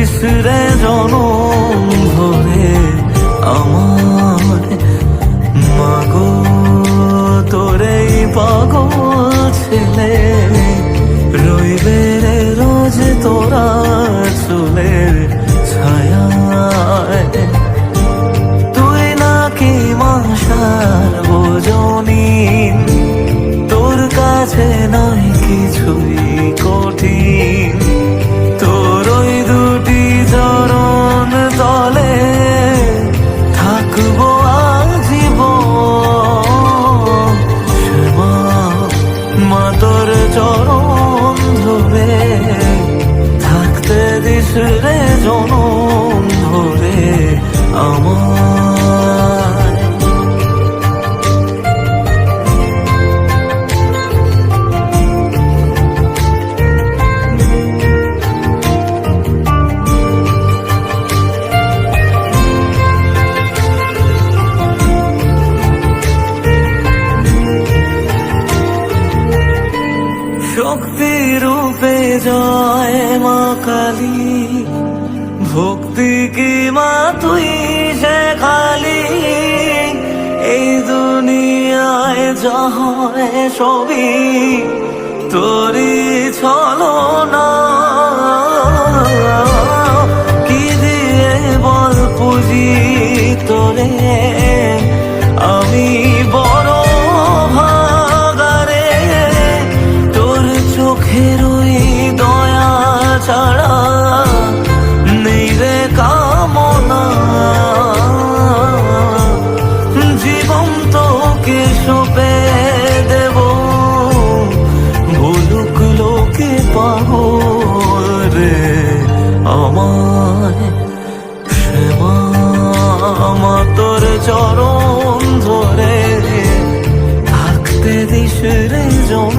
বিসরে জনম ধরে আমার। মাগ, তোরে পাগল ছেলে রইবে রে রোজ তোরা চুলের ছায় তুই নাকি মাসার বোঝনি, তোর কাছে নাই কিছুই কঠিন জয় মা কালী। ভক্তি কি মা তুই সে খালি? এই দুনিয়ায় যা হয় সবই তোরই ছলো না কি দিয়ে বল পুজি তোরে? ছাড়া নেই কামনা। জীবন তোকে ভুলুক লোকে পাবো রে আমায়। শ্যামা আমার তোর চরণ ধরে থাকতে দিস রে জন